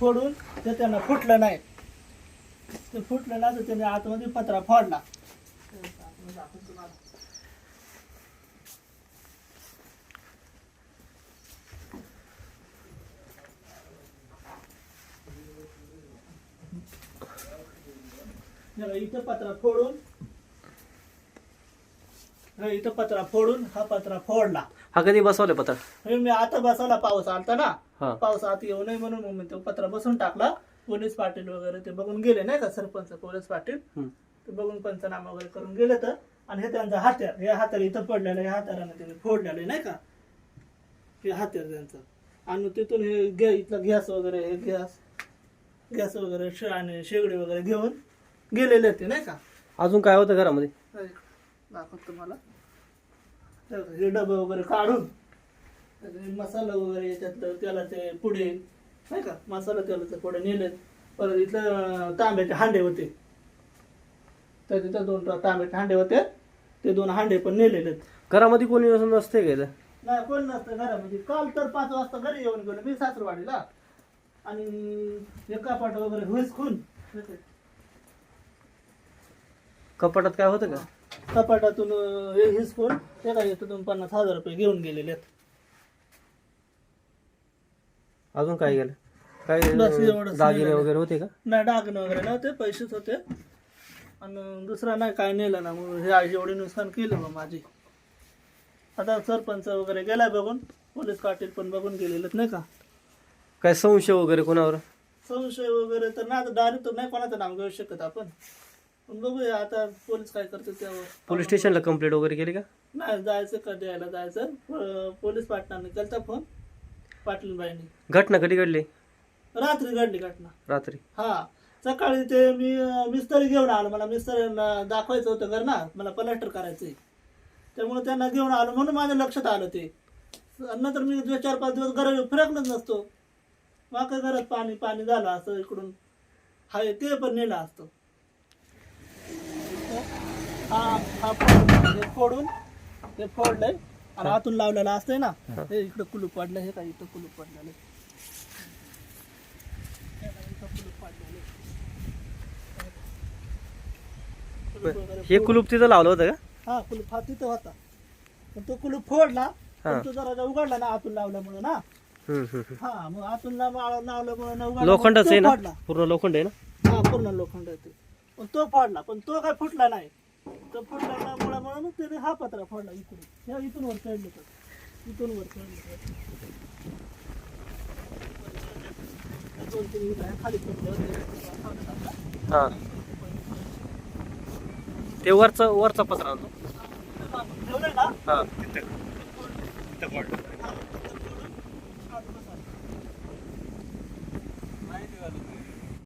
फोडून ते त्यांना फुटलं नाही. ते फुटलं ना तर त्याने आतमध्ये पत्रा फोडला. इथं पत्रा फोडून हा, इथं पत्रा फोडून हा पत्रा फोडला. हा कधी बसवले पत्र? हे मी आता बसायला पाऊस आलता ना. पाऊस आत येऊ नये म्हणून मग मी तो पत्रा बसून टाकला. पोलीस पाटील वगैरे ते बघून गेले नाही का सरपंच पोलीस पाटील? हम्म. ते बघून पंचनामा वगैरे करून गेले तर. आणि हे त्यांचं हात्यार हे हात्यार इथं पडलेलं आहे हात्याराने त्यांनी फोडलेलं आहे नाही का? हे हात्यार त्यांचं. आणि तिथून हे गे इथलं गॅस वगैरे हे गॅस गॅस वगैरे शे आणि शेगडी वगैरे घेऊन गेलेले ते नाही का? अजून काय होतं घरामध्ये? दाखवतो तुम्हाला. हे डबे वगैरे काढून मसाला वगैरे याच्यातलं तेलाचे पुढे नाही का मसाला तेलाचे पुढे नेलेत परत इथलं तांब्याचे हांडे होते. तर तिथं दोन तांब्याचे हांडे होते. ते दोन हांडे पण नेलेले आहेत. घरामध्ये कोणी नस- नसते का इथं? नाही कोण नसतं घरामध्ये. काल तर पाच वाजता घरी येऊन गेलो मी सासरवाडीला. आणि हे कपाट वगैरे हुसकून कपाटात काय होतं का? कपाटातून हे हिसकून काय तिथून पन्नास हजार रुपये घेऊन गेलेले आहेत. अजून काय गेलं? काय बस एवढंच दागिने. वगैरे होते का? नाही डागणं वगैरे नव्हते पैसेच होते. आणि दुसरा नाही काय नेलं ना मग हे आज एवढे नुकसान केलं मग माझी. आता सरपंच वगैरे गेलाय बघून पोलीस पाटील पण बघून गेलेलेत नाही का? काय संशय वगैरे कोणावर? संशय वगैरे तर नाही डायरेक्ट तर नाही कोणाचं नाव घेऊ शकत आपण. पण बघूया आता पोलीस काय करते त्यावर. पोलीस स्टेशनला कंप्लेंट वगैरे केली का? नाही जायचं का द्यायला जायचं? प- पोलीस पाटलांनी केलता फोन पाटीलबाईंनी. घटना कधी घडली? रात्री घडली घटना. रात्री? हा सकाळी ते मी अं, मिस्त्री घेऊन आलो. मला मिस्त्री दाखवायचं होतं घर ना मला प्लास्टर करायचंय. त्यामुळे त्यांना घेऊन आलो म्हणून माझ्या लक्षात आलं ते. नंतर मी जो चार पाच दिवस घरा फिरकलंच नसतो. मग घरात पाणी पाणी झालं असं इकडून. हाय ते पण नेलं असतं. हा हा फोडून हे फोडून हे फोडलंय. आणि आतून लावलेलं असतंय ना. हे. इकडं कुलूप पडलं हे काय इथं कुलूप पडलेलं आहे. हे कुलूप पडलेलं आहे. कुलूप वगैरे हे कुलूप तिथं लावलं होतं का? हा कुलूप हा तिथं होता. पण तो कुलूप फोडला हा. पण तो जरा उघडला ना आतून लावल्यामुळे ना. हम्म, हम्म, हम्म. हा मग आतून लाव- लावल्यामुळे ना उघडला लोखंडाचं तो आहे ना? फोडला. पूर्ण लोखंड आहे ना? हा पूर्ण लोखंड आहे ते. पण तो फोडला पण तो काय फुटला नाही. तो फुटला मुळे म्हणून त्याने हा पत्रा फोडला इकडून. ह्या इथून वर चढले तर. इथून वर चढले तर. दोन तीन खाली पडले होते. हा. ते वरचा वरचा पत्रा आणतो ठेवलंय ना हा.